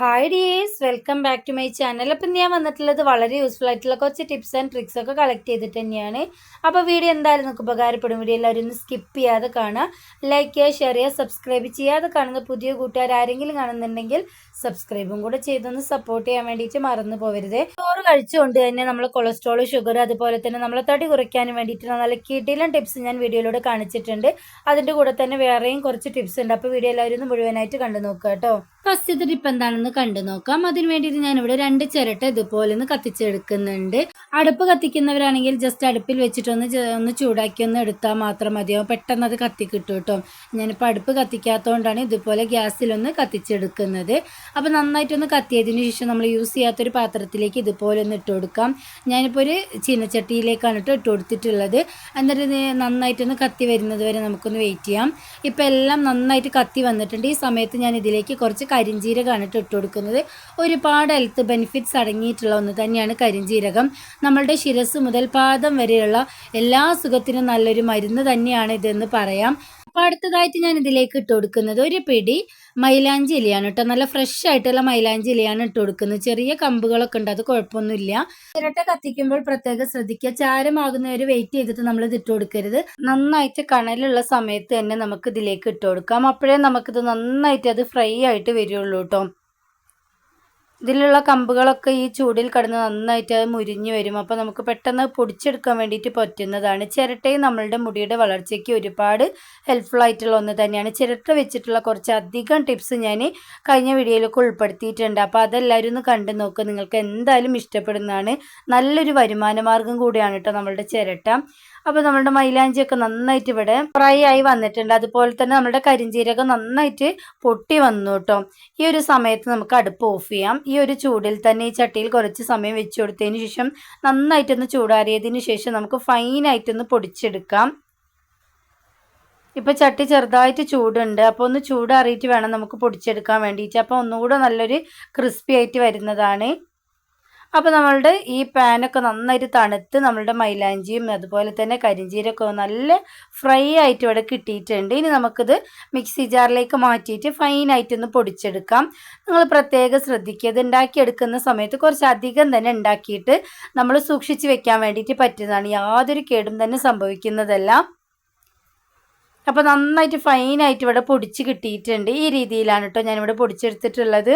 Hi dears welcome back to my channel അപ്പം ഞാൻ വന്നിട്ടുള്ളത് വളരെ യൂസ്ഫുൾ ആയിട്ടുള്ള കുറച്ച് ടിപ്സ് ആൻഡ് ട്രിക്സ് ഒക്കെ കളക്ട് ചെയ്തിട്ട് തന്നെയാണ്. അപ്പോൾ വീഡിയോ എന്തായാലും നിങ്ങൾക്ക് ഉപകാരപ്പെടും. വീഡിയോ എല്ലാവരും ഒന്ന് സ്കിപ്പ് ചെയ്യാതെ കാണുക. ലൈക്ക് ചെയ്യുക ഷെയർ ചെയ്യുക സബ്സ്ക്രൈബ് ചെയ്യാതെ കാണുന്ന പുതിയ കൂട്ടുകാർ ആരെങ്കിലും കാണുന്നുണ്ടെങ്കിൽ സബ്സ്ക്രൈബും കൂടെ ചെയ്തൊന്ന് സപ്പോർട്ട് ചെയ്യാൻ വേണ്ടിയിട്ട് മറന്നു പോകരുത് ചോറ് കഴിച്ചുകൊണ്ട് തന്നെ നമ്മൾ കൊളസ്ട്രോൾ ഷുഗർ അതുപോലെ തന്നെ നമ്മളെ തടി കുറയ്ക്കാനും വേണ്ടിയിട്ട് നല്ല കിടിലൻ ടിപ്സ് ഞാൻ വീഡിയോയിലൂടെ കാണിച്ചിട്ടുണ്ട്. അതിന്റെ കൂടെ തന്നെ വേറെയും കുറച്ച് ടിപ്സ് ഉണ്ട്. അപ്പോൾ വീഡിയോ എല്ലാവരും ഒന്ന് മുഴുവനായിട്ട് കണ്ടു നോക്കുക കേട്ടോ. ഫസ്റ്റത്തെ ടിപ്പ് എന്താണെന്ന് കണ്ടു നോക്കാം. അതിന് വേണ്ടിയിട്ട് ഇവിടെ രണ്ട് ചിരട്ട ഇതുപോലെ ഒന്ന് കത്തിച്ചെടുക്കുന്നുണ്ട്. അടുപ്പ് കത്തിക്കുന്നവരാണെങ്കിൽ ജസ്റ്റ് അടുപ്പിൽ വെച്ചിട്ടൊന്ന് ഒന്ന് ചൂടാക്കി ഒന്ന് എടുത്താൽ മാത്രം മതിയാവും പെട്ടെന്ന് അത് കത്തി കിട്ടും. ഞാനിപ്പോൾ അടുപ്പ് കത്തിക്കാത്തതുകൊണ്ടാണ് ഇതുപോലെ ഗ്യാസിലൊന്ന് കത്തിച്ചെടുക്കുന്നത്. അപ്പോൾ നന്നായിട്ടൊന്ന് കത്തിയതിന് ശേഷം നമ്മൾ യൂസ് ചെയ്യാത്തൊരു പാത്രത്തിലേക്ക് ഇതുപോലെ ഒന്ന് ഇട്ട് കൊടുക്കാം. ഞാനിപ്പോൾ ഒരു ചീനച്ചട്ടിയിലേക്കാണ് കേട്ടോ ഇട്ട് കൊടുത്തിട്ടുള്ളത്. എന്നിട്ട് നന്നായിട്ടൊന്ന് കത്തി വരുന്നത് വരെ നമുക്കൊന്ന് വെയിറ്റ് ചെയ്യാം. ഇപ്പോൾ എല്ലാം നന്നായിട്ട് കത്തി വന്നിട്ടുണ്ട്. ഈ സമയത്ത് ഞാൻ ഇതിലേക്ക് കുറച്ച് കരിഞ്ജീരകമാണ് ഇട്ട് ഇട്ട് കൊടുക്കുന്നത്. ഒരുപാട് ഹെൽത്ത് ബെനിഫിറ്റ്സ് അടങ്ങിയിട്ടുള്ള ഒന്ന് തന്നെയാണ് കരിഞ്ജീരകം നമ്മളുടെ ശിരസ് മുതൽ പാദം വരെയുള്ള എല്ലാ സുഖത്തിനും നല്ലൊരു മരുന്ന് തന്നെയാണ് ഇതെന്ന് പറയാം. അപ്പോൾ അടുത്തതായിട്ട് ഞാൻ ഇതിലേക്ക് ഇട്ട് കൊടുക്കുന്നത് ഒരു പിടി മൈലാഞ്ചി ഇലയാണ് കേട്ടോ. നല്ല ഫ്രഷ് ആയിട്ടുള്ള മൈലാഞ്ചി ഇലയാണ് ഇട്ട് കൊടുക്കുന്നത്. ചെറിയ കമ്പുകളൊക്കെ ഉണ്ട് അത് കുഴപ്പമൊന്നുമില്ല. ചിരട്ട കത്തിക്കുമ്പോൾ പ്രത്യേകം ശ്രദ്ധിക്കുക. ചാരമാകുന്നവർ വെയിറ്റ് ചെയ്തിട്ട് നമ്മൾ ഇത് ഇട്ട് കൊടുക്കരുത്. നന്നായിട്ട് കണലുള്ള സമയത്ത് തന്നെ നമുക്ക് ഇതിലേക്ക് ഇട്ട് കൊടുക്കാം. അപ്പോഴേ നമുക്കിത് നന്നായിട്ട് അത് ഫ്രൈ ആയിട്ട് വരുള്ളൂ കേട്ടോ. ഇതിലുള്ള കമ്പുകളൊക്കെ ഈ ചൂടിൽ കിടന്ന് നന്നായിട്ട് അത് മുരിഞ്ഞു വരും. അപ്പോൾ നമുക്ക് പെട്ടെന്ന് പൊടിച്ചെടുക്കാൻ വേണ്ടിയിട്ട് പറ്റുന്നതാണ്. ചിരട്ടയും നമ്മളുടെ മുടിയുടെ വളർച്ചയ്ക്ക് ഒരുപാട് ഹെൽപ്ഫുൾ ആയിട്ടുള്ള ഒന്ന് തന്നെയാണ്. ചിരട്ട വെച്ചിട്ടുള്ള കുറച്ച് അധികം ടിപ്സ് ഞാൻ കഴിഞ്ഞ വീഡിയോയിലൊക്കെ ഉൾപ്പെടുത്തിയിട്ടുണ്ട്. അപ്പോൾ അതെല്ലാവരും ഒന്ന് കണ്ടു നോക്കുക നിങ്ങൾക്ക് എന്തായാലും ഇഷ്ടപ്പെടുന്നതാണ്. നല്ലൊരു വരുമാന മാർഗം കൂടിയാണ് കേട്ടോ നമ്മളുടെ ചിരട്ട. അപ്പോൾ നമ്മളുടെ മൈലാഞ്ചിയൊക്കെ നന്നായിട്ട് ഇവിടെ ഫ്രൈ ആയി വന്നിട്ടുണ്ട്. അതുപോലെ തന്നെ നമ്മുടെ കരിഞ്ചീരകം നന്നായിട്ട് പൊട്ടി വന്നു കേട്ടോ. ഈ ഒരു സമയത്ത് നമുക്ക് അടുപ്പ് ഓഫ് ചെയ്യാം. ഈ ഒരു ചൂടിൽ തന്നെ ഈ ചട്ടിയിൽ കുറച്ച് സമയം വെച്ച് കൊടുത്തതിന് ശേഷം നന്നായിട്ടൊന്ന് ചൂടാറിയതിന് ശേഷം നമുക്ക് ഫൈനായിട്ടൊന്ന് പൊടിച്ചെടുക്കാം. ഇപ്പോൾ ചട്ടി ചെറുതായിട്ട് ചൂടുണ്ട്. അപ്പോൾ ഒന്ന് ചൂടാറിയിട്ട് വേണം നമുക്ക് പൊടിച്ചെടുക്കാൻ വേണ്ടിയിട്ട്. അപ്പോൾ ഒന്നുകൂടെ നല്ലൊരു ക്രിസ്പി ആയിട്ട് വരുന്നതാണ്. അപ്പോൾ നമ്മളുടെ ഈ പാനൊക്കെ നന്നായിട്ട് തണുത്ത് നമ്മളുടെ മൈലാഞ്ചിയും അതുപോലെ തന്നെ കരിഞ്ചീരൊക്കെ നല്ല ഫ്രൈ ആയിട്ട് ഇവിടെ കിട്ടിയിട്ടുണ്ട്. ഇനി നമുക്കിത് മിക്സി ജാറിലേക്ക് മാറ്റിയിട്ട് ഫൈനായിട്ടൊന്ന് പൊടിച്ചെടുക്കാം. നിങ്ങൾ പ്രത്യേകം ശ്രദ്ധിക്കുക. ഇത് ഉണ്ടാക്കിയെടുക്കുന്ന സമയത്ത് കുറച്ച് അധികം തന്നെ ഉണ്ടാക്കിയിട്ട് നമ്മൾ സൂക്ഷിച്ച് വെക്കാൻ വേണ്ടിയിട്ട് പറ്റുന്നതാണ്. യാതൊരു കേടും തന്നെ സംഭവിക്കുന്നതല്ല. അപ്പോൾ നന്നായിട്ട് ഫൈനായിട്ട് ഇവിടെ പൊടിച്ച് കിട്ടിയിട്ടുണ്ട്. ഈ രീതിയിലാണ് കേട്ടോ ഞാനിവിടെ പൊടിച്ചെടുത്തിട്ടുള്ളത്.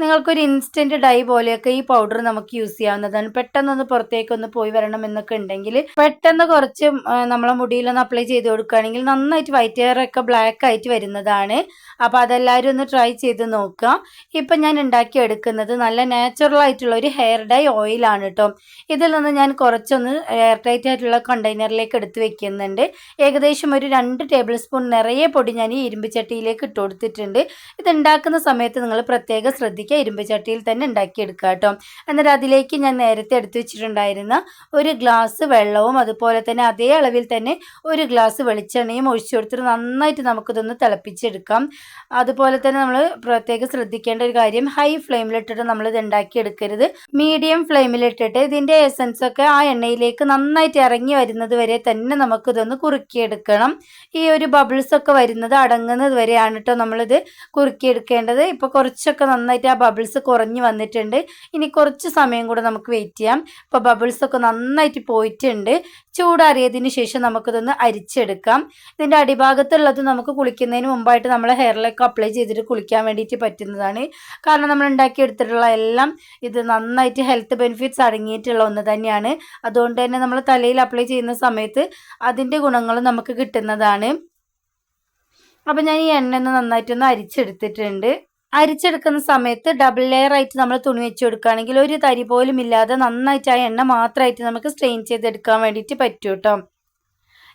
നിങ്ങൾക്കൊരു ഇൻസ്റ്റന്റ് ഡൈ പോലെയൊക്കെ ഈ പൗഡർ നമുക്ക് യൂസ് ചെയ്യാവുന്നതാണ്. പെട്ടെന്നൊന്ന് പുറത്തേക്കൊന്ന് പോയി വരണം എന്നൊക്കെ ഉണ്ടെങ്കിൽ പെട്ടെന്ന് കുറച്ച് നമ്മളെ മുടിയിലൊന്ന് അപ്ലൈ ചെയ്ത് കൊടുക്കുകയാണെങ്കിൽ നന്നായിട്ട് വൈറ്റ് ഹെയർ ഒക്കെ ബ്ലാക്ക് ആയിട്ട് വരുന്നതാണ്. അപ്പോൾ അതെല്ലാവരും ഒന്ന് ട്രൈ ചെയ്ത് നോക്കുക. ഇപ്പം ഞാൻ ഉണ്ടാക്കി എടുക്കുന്നത് നല്ല നാച്ചുറൽ ആയിട്ടുള്ള ഒരു ഹെയർ ഡൈ ഓയിലാണ് കേട്ടോ ഇതിൽ നിന്ന് ഞാൻ കുറച്ചൊന്ന് എയർ ടൈറ്റ് ആയിട്ടുള്ള കണ്ടെയ്നറിലേക്ക് എടുത്ത് വെക്കുന്നുണ്ട്. ഏകദേശം ഒരു രണ്ട് ടേബിൾ സ്പൂൺ നിറയെ പൊടി ഞാൻ ഈ ഇരുമ്പ് ചട്ടിയിലേക്ക് ഇട്ട് കൊടുത്തിട്ടുണ്ട്. ഇത് ഉണ്ടാക്കുന്ന സമയത്ത് നിങ്ങൾ പ്രത്യേകം ശ്രദ്ധിക്കുക. ഇരുമ്പ് ചട്ടിയിൽ തന്നെ ഉണ്ടാക്കിയെടുക്കുക കേട്ടോ. എന്നിട്ട് അതിലേക്ക് ഞാൻ നേരത്തെ എടുത്തു വെച്ചിട്ടുണ്ടായിരുന്ന ഒരു ഗ്ലാസ് വെള്ളവും അതുപോലെ തന്നെ അതേ അളവിൽ തന്നെ ഒരു ഗ്ലാസ് വെളിച്ചെണ്ണയും ഒഴിച്ചു കൊടുത്തിട്ട് നന്നായിട്ട് നമുക്കിതൊന്ന് തിളപ്പിച്ചെടുക്കാം. അതുപോലെ തന്നെ നമ്മൾ പ്രത്യേകം ശ്രദ്ധിക്കേണ്ട ഒരു കാര്യം ഹൈ ഫ്ലെയിമിലിട്ടിട്ട് നമ്മൾ ഇത് ഉണ്ടാക്കിയെടുക്കരുത്. മീഡിയം ഫ്ലെയിമിലിട്ടിട്ട് ഇതിന്റെ എസൻസ് ഒക്കെ ആ എണ്ണയിലേക്ക് നന്നായിട്ട് ഇറങ്ങി വരുന്നത് വരെ തന്നെ നമുക്കിതൊന്ന് കുറുക്കിയെടുക്കണം. ഈ ഒരു ബബിൾസ് ഒക്കെ വരുന്നത് അടങ്ങുന്നത് വരെയാണ് കേട്ടോ നമ്മളിത് കുറുക്കിയെടുക്കേണ്ടത്. ഇപ്പോൾ കുറച്ചൊക്കെ നന്നായിട്ട് ആ ബബിൾസ് കുറഞ്ഞു വന്നിട്ടുണ്ട്. ഇനി കുറച്ച് സമയം കൂടെ നമുക്ക് വെയിറ്റ് ചെയ്യാം. ഇപ്പോൾ ബബിൾസ് ഒക്കെ നന്നായിട്ട് പോയിട്ടുണ്ട്. ചൂടാറിയതിന് ശേഷം നമുക്കിതൊന്ന് അരിച്ചെടുക്കാം. ഇതിന്റെ അടിഭാഗത്തുള്ളത് നമുക്ക് കുളിക്കുന്നതിന് മുമ്പായിട്ട് നമ്മൾ ഹെയറിലേക്ക് അപ്ലൈ ചെയ്തിട്ട് കുളിക്കാൻ വേണ്ടിയിട്ട് പറ്റുന്നതാണ്. കാരണം നമ്മൾ ഉണ്ടാക്കിയെടുത്തിട്ടുള്ള എല്ലാം ഇത് നന്നായിട്ട് ഹെൽത്ത് ബെനിഫിറ്റ്സ് അടങ്ങിയിട്ടുള്ള ഒന്ന് തന്നെയാണ്. അതുകൊണ്ട് തന്നെ നമ്മൾ തലയിൽ അപ്ലൈ ചെയ്യുന്ന സമയത്ത് അതിന്റെ ഗുണങ്ങൾ നമുക്ക് കിട്ടുന്നതാണ്. അപ്പം ഞാൻ ഈ എണ്ണ ഒന്ന് നന്നായിട്ടൊന്ന് അരിച്ചെടുത്തിട്ടുണ്ട്. അരിച്ചെടുക്കുന്ന സമയത്ത് ഡബിൾ ലെയർ ആയിട്ട് നമ്മൾ തുണി വെച്ച് കൊടുക്കുകയാണെങ്കിൽ ഒരു തരി പോലും ഇല്ലാതെ നന്നായിട്ട് ആ എണ്ണ മാത്രമായിട്ട് നമുക്ക് സ്ട്രെയിൻ ചെയ്തെടുക്കാൻ വേണ്ടിയിട്ട് പറ്റും കേട്ടോ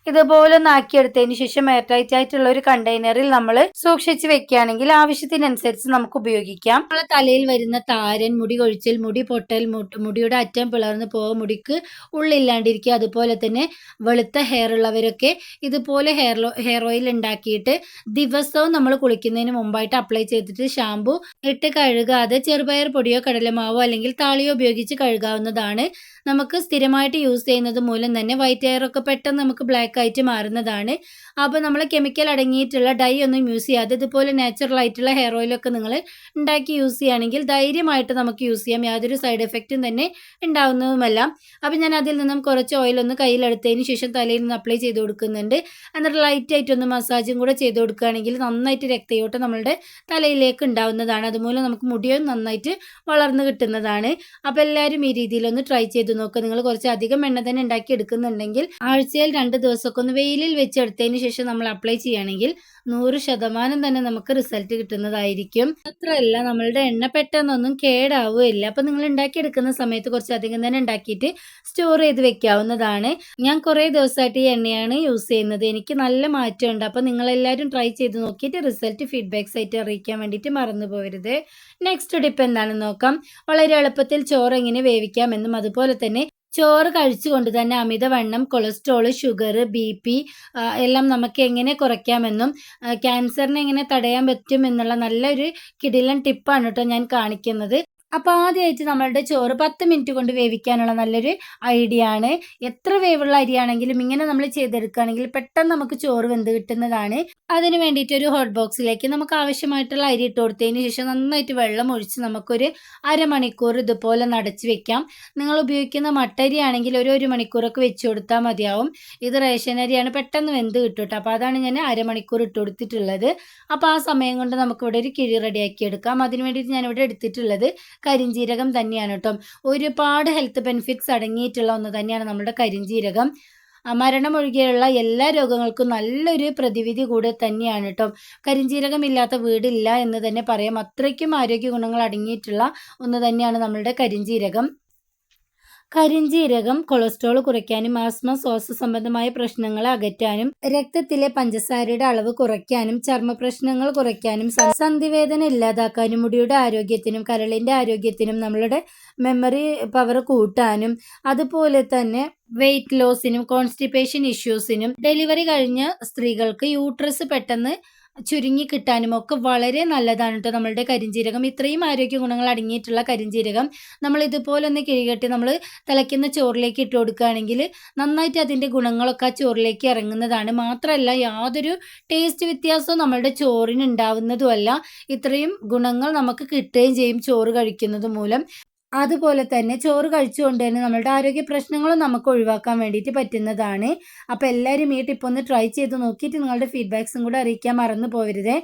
ഇതുപോലെ ഒന്ന് ആക്കിയെടുത്തതിന് ശേഷം എയർടൈറ്റ് ആയിട്ടുള്ള ഒരു കണ്ടെയ്നറിൽ നമ്മൾ സൂക്ഷിച്ച് വെക്കുകയാണെങ്കിൽ ആവശ്യത്തിനനുസരിച്ച് നമുക്ക് ഉപയോഗിക്കാം. നമ്മളെ തലയിൽ വരുന്ന താരൻ മുടി കൊഴിച്ചിൽ മുടി പൊട്ടൽ മുടി- മുടിയുടെ അറ്റം പിളർന്ന് പോകുക മുടിക്ക് ഉള്ളില്ലാണ്ടിരിക്കുക അതുപോലെ തന്നെ വെളുത്ത ഹെയർ ഉള്ളവരൊക്കെ ഇതുപോലെ ഹെയർ ഹെയർ ഓയിൽ ഉണ്ടാക്കിയിട്ട് ദിവസവും നമ്മൾ കുളിക്കുന്നതിന് മുമ്പായിട്ട് അപ്ലൈ ചെയ്തിട്ട് ഷാമ്പു ഇട്ട് കഴുകാതെ ചെറുപയർ പൊടിയോ കടലമാവോ അല്ലെങ്കിൽ താളിയോ ഉപയോഗിച്ച് കഴുകാവുന്നതാണ്. നമുക്ക് സ്ഥിരമായിട്ട് യൂസ് ചെയ്യുന്നത് മൂലം തന്നെ വൈറ്റ് ഹെയർ ഒക്കെ പെട്ടെന്ന് നമുക്ക് ബ്ലാക്ക് ബ്ലാക്ക് ആയിട്ട് മാറുന്നതാണ്. അപ്പോൾ നമ്മൾ കെമിക്കൽ അടങ്ങിയിട്ടുള്ള ഡൈ ഒന്നും യൂസ് ചെയ്യാതെ ഇതുപോലെ നാച്ചുറൽ ആയിട്ടുള്ള ഹെയർ ഓയിലൊക്കെ നിങ്ങൾ ഉണ്ടാക്കി യൂസ് ചെയ്യുകയാണെങ്കിൽ ധൈര്യമായിട്ട് നമുക്ക് യൂസ് ചെയ്യാം. യാതൊരു സൈഡ് എഫക്റ്റും തന്നെ ഉണ്ടാവുന്നതുമല്ല. അപ്പോൾ ഞാൻ അതിൽ നിന്നും കുറച്ച് ഓയിലൊന്ന് കയ്യിലെടുത്തതിന് ശേഷം തലയിൽ നിന്ന് അപ്ലൈ ചെയ്ത് കൊടുക്കുന്നുണ്ട്. എന്നിട്ട് ലൈറ്റ് ആയിട്ടൊന്ന് മസാജും കൂടെ ചെയ്ത് കൊടുക്കുകയാണെങ്കിൽ നന്നായിട്ട് രക്തയോട്ടം നമ്മളുടെ തലയിലേക്ക് ഉണ്ടാവുന്നതാണ്. അതുമൂലം നമുക്ക് മുടിയും നന്നായിട്ട് വളർന്നു കിട്ടുന്നതാണ്. അപ്പോൾ എല്ലാവരും ഈ രീതിയിലൊന്ന് ട്രൈ ചെയ്ത് നോക്കുക നിങ്ങൾ കുറച്ച് അധികം എണ്ണ തന്നെ ഉണ്ടാക്കി എടുക്കുന്നുണ്ടെങ്കിൽ ആഴ്ചയിൽ രണ്ട് ദിവസമൊക്കെ ഒന്ന് വെയിലിൽ വെച്ചെടുത്തതിന് ശേഷം നമ്മൾ അപ്ലൈ ചെയ്യുകയാണെങ്കിൽ നൂറ് ശതമാനം തന്നെ നമുക്ക് റിസൾട്ട് കിട്ടുന്നതായിരിക്കും. മാത്രമല്ല നമ്മളുടെ എണ്ണ പെട്ടെന്നൊന്നും കേടാവുകയില്ല. അപ്പം നിങ്ങൾ ഉണ്ടാക്കിയെടുക്കുന്ന സമയത്ത് കുറച്ച് അധികം തന്നെ ഉണ്ടാക്കിയിട്ട് സ്റ്റോർ ചെയ്ത് വെക്കാവുന്നതാണ്. ഞാൻ കുറേ ദിവസമായിട്ട് ഈ എണ്ണയാണ് യൂസ് ചെയ്യുന്നത്. എനിക്ക് നല്ല മാറ്റമുണ്ട്. അപ്പം നിങ്ങളെല്ലാവരും ട്രൈ ചെയ്ത് നോക്കിയിട്ട് റിസൾട്ട് ഫീഡ്ബാക്സ് ആയിട്ട് അറിയിക്കാൻ വേണ്ടിയിട്ട് മറന്നു പോകരുത്. നെക്സ്റ്റ് ടിപ്പ് എന്താണെന്ന് നോക്കാം. വളരെ എളുപ്പത്തിൽ ചോറ് എങ്ങനെ വേവിക്കാമെന്നും അതുപോലെ തന്നെ ചോറ് കഴിച്ചുകൊണ്ട് തന്നെ അമിതവണ്ണം കൊളസ്ട്രോൾ ഷുഗർ ബി പി എല്ലാം നമുക്ക് എങ്ങനെ കുറയ്ക്കാമെന്നും ക്യാൻസറിനെ എങ്ങനെ തടയാൻ പറ്റും എന്നുള്ള നല്ലൊരു കിടിലൻ ടിപ്പാണ് കേട്ടോ ഞാൻ കാണിക്കുന്നത്. അപ്പോൾ ആദ്യമായിട്ട് നമ്മളുടെ ചോറ് പത്ത് മിനിറ്റ് കൊണ്ട് വേവിക്കാനുള്ള നല്ലൊരു ഐഡിയ ആണ്. എത്ര വേവുള്ള അരിയാണെങ്കിലും ഇങ്ങനെ നമ്മൾ ചെയ്തെടുക്കുകയാണെങ്കിൽ പെട്ടെന്ന് നമുക്ക് ചോറ് വെന്ത് കിട്ടുന്നതാണ്. അതിന് വേണ്ടിയിട്ട് ഒരു ഹോട്ട് ബോക്സിലേക്ക് നമുക്ക് ആവശ്യമായിട്ടുള്ള അരി ഇട്ട് കൊടുത്തതിന് ശേഷം നന്നായിട്ട് വെള്ളം ഒഴിച്ച് നമുക്കൊരു അരമണിക്കൂർ ഇതുപോലെ നടച്ച് വെക്കാം. നിങ്ങൾ ഉപയോഗിക്കുന്ന മട്ടരി ആണെങ്കിൽ ഒരു ഒരു മണിക്കൂറൊക്കെ വെച്ച് കൊടുത്താൽ മതിയാവും. ഇത് റേഷൻ അരിയാണ് പെട്ടെന്ന് വെന്ത് കിട്ടും അപ്പോൾ അതാണ് ഞാൻ അരമണിക്കൂർ ഇട്ട് കൊടുത്തിട്ടുള്ളത്. അപ്പോൾ ആ സമയം കൊണ്ട് നമുക്കിവിടെ ഒരു കിഴി റെഡിയാക്കി എടുക്കാം. അതിന് വേണ്ടിയിട്ട് ഞാനിവിടെ എടുത്തിട്ടുള്ളത് കരിഞ്ജീരകം തന്നെയാണ് കേട്ടോ. ഒരുപാട് ഹെൽത്ത് ബെനിഫിറ്റ്സ് അടങ്ങിയിട്ടുള്ള ഒന്ന് തന്നെയാണ് നമ്മുടെ കരിഞ്ജീരകം മരണമൊഴികെയുള്ള എല്ലാ രോഗങ്ങൾക്കും നല്ലൊരു പ്രതിവിധി കൂടെ തന്നെയാണ് കേട്ടോ. കരിഞ്ചീരകമില്ലാത്ത വീടില്ല എന്ന് തന്നെ പറയാം. അത്രയ്ക്കും ആരോഗ്യ ഗുണങ്ങൾ അടങ്ങിയിട്ടുള്ള ഒന്ന് തന്നെയാണ് നമ്മളുടെ കരിഞ്ജീരകം കരിഞ്ജീരകം കൊളസ്ട്രോൾ കുറയ്ക്കാനും ആസ്മ ശ്വാസ സംബന്ധമായ പ്രശ്നങ്ങൾ അകറ്റാനും രക്തത്തിലെ പഞ്ചസാരയുടെ അളവ് കുറയ്ക്കാനും ചർമ്മ പ്രശ്നങ്ങൾ കുറയ്ക്കാനും സന്ധിവേദന ഇല്ലാതാക്കാനും മുടിയുടെ ആരോഗ്യത്തിനും കരളിന്റെ ആരോഗ്യത്തിനും നമ്മളുടെ മെമ്മറി പവർ കൂട്ടാനും അതുപോലെ തന്നെ വെയിറ്റ് ലോസിനും കോൺസ്റ്റിപ്പേഷൻ ഇഷ്യൂസിനും ഡെലിവറി കഴിഞ്ഞ സ്ത്രീകൾക്ക് യൂട്രസ് പെട്ടെന്ന് ചുരുങ്ങി കിട്ടാനും ഒക്കെ വളരെ നല്ലതാണ് കേട്ടോ നമ്മളുടെ കരിഞ്ജീരകം ഇത്രയും ആരോഗ്യ ഗുണങ്ങൾ അടങ്ങിയിട്ടുള്ള കരിഞ്ജീരകം നമ്മൾ ഇതുപോലെ ഒന്ന് കിഴികെട്ടി നമ്മൾ തിളയ്ക്കുന്ന ചോറിലേക്ക് ഇട്ട് കൊടുക്കുകയാണെങ്കിൽ നന്നായിട്ട് അതിന്റെ ഗുണങ്ങളൊക്കെ ആ ചോറിലേക്ക് ഇറങ്ങുന്നതാണ്. മാത്രമല്ല യാതൊരു ടേസ്റ്റ് വ്യത്യാസവും നമ്മളുടെ ചോറിന് ഉണ്ടാവുന്നതുമല്ല. ഇത്രയും ഗുണങ്ങൾ നമുക്ക് കിട്ടുകയും ചെയ്യും ചോറ് കഴിക്കുന്നത് മൂലം. അതുപോലെ തന്നെ ചോറ് കഴിച്ചുകൊണ്ട് തന്നെ നമ്മളുടെ ആരോഗ്യ പ്രശ്നങ്ങളും നമുക്ക് ഒഴിവാക്കാൻ വേണ്ടിയിട്ട് പറ്റുന്നതാണ്. അപ്പോൾ എല്ലാവരും ഈ ടിപ്പ് ഒന്ന് ട്രൈ ചെയ്ത് നോക്കിയിട്ട് നിങ്ങളുടെ ഫീഡ്ബാക്സും കൂടെ അറിയിക്കാൻ മറന്നു പോകരുത്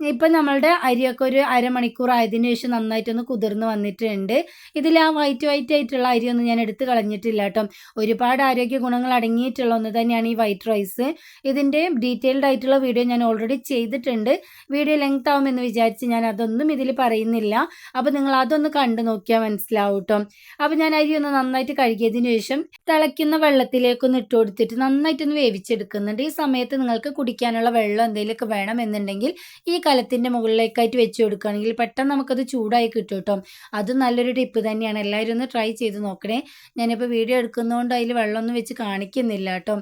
ഇപ്പം നമ്മളുടെ അരിയൊക്കെ ഒരു അരമണിക്കൂർ ആയതിനു ശേഷം നന്നായിട്ടൊന്ന് കുതിർന്ന് വന്നിട്ടുണ്ട്. ഇതിൽ ആ വൈറ്റ് വൈറ്റ് ആയിട്ടുള്ള അരിയൊന്നും ഞാൻ എടുത്ത് കളഞ്ഞിട്ടില്ല കേട്ടോ. ഒരുപാട് ആരോഗ്യ ഗുണങ്ങൾ അടങ്ങിയിട്ടുള്ള ഒന്ന് തന്നെയാണ് ഈ വൈറ്റ് റൈസ് ഇതിന്റെ ഡീറ്റെയിൽഡ് ആയിട്ടുള്ള വീഡിയോ ഞാൻ ഓൾറെഡി ചെയ്തിട്ടുണ്ട്. വീഡിയോ ലെങ്ത് ആവുമെന്ന് വിചാരിച്ച് ഞാൻ അതൊന്നും ഇതിൽ പറയുന്നില്ല. അപ്പോൾ നിങ്ങൾ അതൊന്ന് കണ്ടു നോക്കിയാൽ മനസ്സിലാവും കേട്ടോ. അപ്പോൾ ഞാൻ അരി ഒന്ന് നന്നായിട്ട് കഴുകിയതിന് ശേഷം തിളയ്ക്കുന്ന വെള്ളത്തിലേക്കൊന്ന് ഇട്ട് കൊടുത്തിട്ട് നന്നായിട്ടൊന്ന് വേവിച്ചെടുക്കുന്നുണ്ട്. ഈ സമയത്ത് നിങ്ങൾക്ക് കുടിക്കാനുള്ള വെള്ളം എന്തെങ്കിലുമൊക്കെ വേണമെന്നുണ്ടെങ്കിൽ ഈ കലത്തിന്റെ മുകളിലേക്കായിട്ട് വെച്ച് കൊടുക്കുകയാണെങ്കിൽ പെട്ടെന്ന് നമുക്കത് ചൂടായി കിട്ടും കേട്ടോ. അത് നല്ലൊരു ടിപ്പ് തന്നെയാണ്. എല്ലാവരും ഒന്ന് ട്രൈ ചെയ്ത് നോക്കണേ. ഞാനിപ്പോൾ വീഡിയോ എടുക്കുന്നതുകൊണ്ട് അതിൽ വെള്ളമൊന്നും വെച്ച് കാണിക്കുന്നില്ല കേട്ടോ.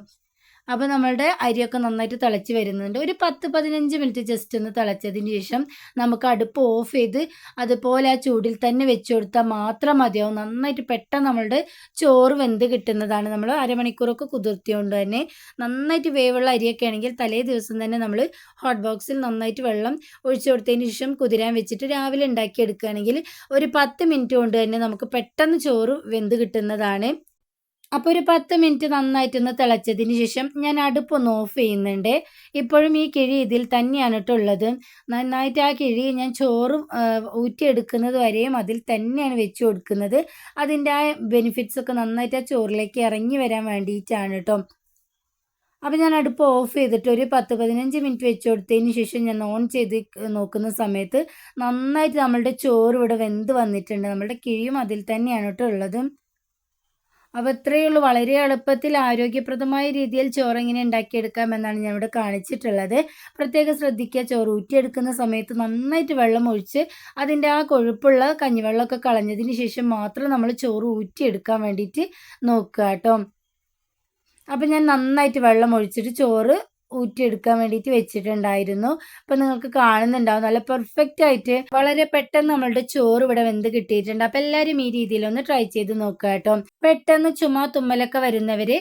അപ്പോൾ നമ്മളുടെ അരിയൊക്കെ നന്നായിട്ട് തിളച്ച് വരുന്നുണ്ട്. ഒരു പത്ത് പതിനഞ്ച് മിനിറ്റ് ജസ്റ്റ് ഒന്ന് തിളച്ചതിന് ശേഷം നമുക്ക് അടുപ്പ് ഓഫ് ചെയ്ത് അതുപോലെ ആ ചൂടിൽ തന്നെ വെച്ച് കൊടുത്താൽ മാത്രം മതിയാവും. നന്നായിട്ട് പെട്ടെന്ന് നമ്മളുടെ ചോറ് വെന്ത് കിട്ടുന്നതാണ്. നമ്മൾ അരമണിക്കൂറൊക്കെ കുതിർത്തിയോണ്ട് തന്നെ നന്നായിട്ട് വേവുള്ള അരിയൊക്കെ ആണെങ്കിൽ തലേ ദിവസം തന്നെ നമ്മൾ ഹോട്ട് ബോക്സിൽ നന്നായിട്ട് വെള്ളം ഒഴിച്ചു കൊടുത്തതിന് ശേഷം കുതിരാൻ വെച്ചിട്ട് രാവിലെ ഉണ്ടാക്കി എടുക്കുകയാണെങ്കിൽ ഒരു പത്ത് മിനിറ്റ് കൊണ്ട് തന്നെ നമുക്ക് പെട്ടെന്ന് ചോറ് വെന്ത് കിട്ടുന്നതാണ്. അപ്പോൾ ഒരു പത്ത് മിനിറ്റ് നന്നായിട്ടൊന്ന് തിളച്ചതിന് ശേഷം ഞാൻ അടുപ്പൊന്ന് ഓഫ് ചെയ്യുന്നുണ്ട്. ഇപ്പോഴും ഈ കിഴി ഇതിൽ തന്നെയാണ് ഇട്ടുള്ളത് നന്നായിട്ട് ആ കിഴി ഞാൻ ചോറ് ഊറ്റിയെടുക്കുന്നത് വരെയും അതിൽ തന്നെയാണ് വെച്ച് കൊടുക്കുന്നത്. അതിന്റെ ആ ബെനിഫിറ്റ്സ് ഒക്കെ നന്നായിട്ട് ആ ചോറിലേക്ക് ഇറങ്ങി വരാൻ വേണ്ടിയിട്ടാണ് കേട്ടോ. അപ്പോൾ ഞാൻ അടുപ്പ് ഓഫ് ചെയ്തിട്ട് ഒരു പത്ത് പതിനഞ്ച് മിനിറ്റ് വെച്ച് കൊടുത്തതിന് ശേഷം ഞാൻ ഓൺ ചെയ്ത് നോക്കുന്ന സമയത്ത് നന്നായിട്ട് നമ്മളുടെ ചോറ് ഇവിടെ വെന്ത് വന്നിട്ടുണ്ട്. നമ്മളുടെ കിഴിയും അതിൽ തന്നെയാണ് കേട്ടോ ഉള്ളത്. അപ്പോൾ ഇത്രയേ ഉള്ളൂ. വളരെ എളുപ്പത്തിൽ ആരോഗ്യപ്രദമായ രീതിയിൽ ചോറ് എങ്ങനെ ഉണ്ടാക്കിയെടുക്കാം എന്നാണ് ഞാൻ ഇവിടെ കാണിച്ചിട്ടുള്ളത്. പ്രത്യേകം ശ്രദ്ധിക്കുക. ചോറ് ഊറ്റിയെടുക്കുന്ന സമയത്ത് നന്നായിട്ട് വെള്ളം ഒഴിച്ച് അതിന്റെ ആ കൊഴുപ്പുള്ള കഞ്ഞിവെള്ളമൊക്കെ കളഞ്ഞതിന് ശേഷം മാത്രം നമ്മൾ ചോറ് ഊറ്റിയെടുക്കാൻ വേണ്ടിയിട്ട് നോക്കുക കേട്ടോ. അപ്പം ഞാൻ നന്നായിട്ട് വെള്ളം ഒഴിച്ചിട്ട് ചോറ് ഊറ്റിയെടുക്കാൻ വേണ്ടിയിട്ട് വെച്ചിട്ടുണ്ടായിരുന്നു. അപ്പോൾ നിങ്ങൾക്ക് കാണുന്നുണ്ടാവും. നല്ല പെർഫെക്റ്റ് ആയിട്ട് വളരെ പെട്ടെന്ന് നമ്മളുടെ ചോറ് ഇവിടെ വെന്ത് കിട്ടിയിട്ടുണ്ട്. അപ്പോൾ എല്ലാവരും ഈ രീതിയിൽ ഒന്ന് ട്രൈ ചെയ്ത് നോക്കുക കേട്ടോ. പെട്ടെന്ന് ചുമ തുമ്മലൊക്കെ വരുന്നവർ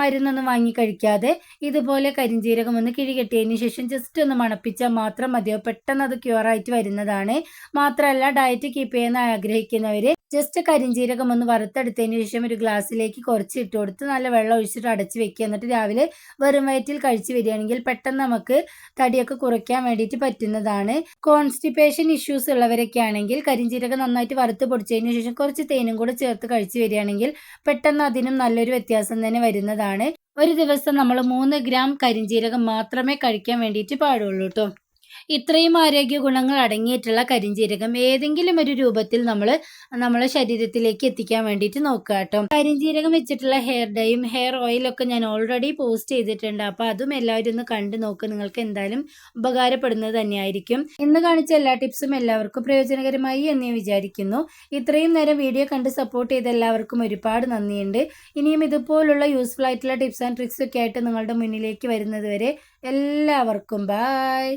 മരുന്നൊന്നും വാങ്ങി കഴിക്കാതെ ഇതുപോലെ കരിഞ്ചീരകം ഒന്ന് കിഴികെട്ടിയതിന് ശേഷം ജസ്റ്റ് ഒന്ന് മണപ്പിച്ചാൽ മാത്രം മതിയോ? പെട്ടെന്ന് അത് ക്യൂറായിട്ട് വരുന്നതാണ്. മാത്രമല്ല ഡയറ്റ് കീപ്പ് ചെയ്യാൻ ആഗ്രഹിക്കുന്നവർ ജസ്റ്റ് കരിഞ്ചീരകം ഒന്ന് വറുത്തെടുത്തതിന് ശേഷം ഒരു ഗ്ലാസ്സിലേക്ക് കുറച്ച് ഇട്ട് കൊടുത്ത് നല്ല വെള്ളം ഒഴിച്ചിട്ട് അടച്ച് വെക്കുക. എന്നിട്ട് രാവിലെ വെറും വയറ്റിൽ കഴിച്ചു വരികയാണെങ്കിൽ പെട്ടെന്ന് നമുക്ക് തടിയൊക്കെ കുറയ്ക്കാൻ വേണ്ടിയിട്ട് പറ്റുന്നതാണ്. കോൺസ്റ്റിപ്പേഷൻ ഇഷ്യൂസ് ഉള്ളവരൊക്കെ ആണെങ്കിൽ കരിഞ്ചീരകം നന്നായിട്ട് വറുത്ത് പൊടിച്ചതിന് ശേഷം കുറച്ച് തേനും കൂടെ ചേർത്ത് കഴിച്ചു വരികയാണെങ്കിൽ പെട്ടെന്ന് അതിനും നല്ലൊരു വ്യത്യാസം തന്നെ വരുന്നതാണ്. ഒരു ദിവസം നമ്മൾ മൂന്ന് ഗ്രാം കരിഞ്ചീരകം മാത്രമേ കഴിക്കാൻ വേണ്ടിയിട്ട് പാടുള്ളൂ കേട്ടോ ഇത്രയും ആരോഗ്യ ഗുണങ്ങൾ അടങ്ങിയിട്ടുള്ള കരിഞ്ചീരകം ഏതെങ്കിലും ഒരു രൂപത്തിൽ നമ്മൾ നമ്മളെ ശരീരത്തിലേക്ക് എത്തിക്കാൻ വേണ്ടിയിട്ട് നോക്കുക കേട്ടോ. കരിഞ്ചീരകം വെച്ചിട്ടുള്ള ഹെയർ ഡൈയും ഹെയർ ഓയിലൊക്കെ ഞാൻ ഓൾറെഡി പോസ്റ്റ് ചെയ്തിട്ടുണ്ട്. അപ്പോൾ അതും എല്ലാവരും ഒന്ന് കണ്ടു നോക്കുക നിങ്ങൾക്ക് എന്തായാലും ഉപകാരപ്പെടുന്നത് തന്നെയായിരിക്കും. ഇന്ന് കാണിച്ച എല്ലാ ടിപ്സും എല്ലാവർക്കും പ്രയോജനകരമായി എന്ന് ഞാൻ വിചാരിക്കുന്നു. ഇത്രയും നേരം വീഡിയോ കണ്ട് സപ്പോർട്ട് ചെയ്ത എല്ലാവർക്കും ഒരുപാട് നന്ദിയുണ്ട്. ഇനിയും ഇതുപോലുള്ള യൂസ്ഫുൾ ആയിട്ടുള്ള ടിപ്സ് ആൻഡ് ട്രിക്സ് ഒക്കെ ആയിട്ട് നിങ്ങളുടെ മുന്നിലേക്ക് വരുന്നത് വരെ എല്ലാവർക്കും ബായ്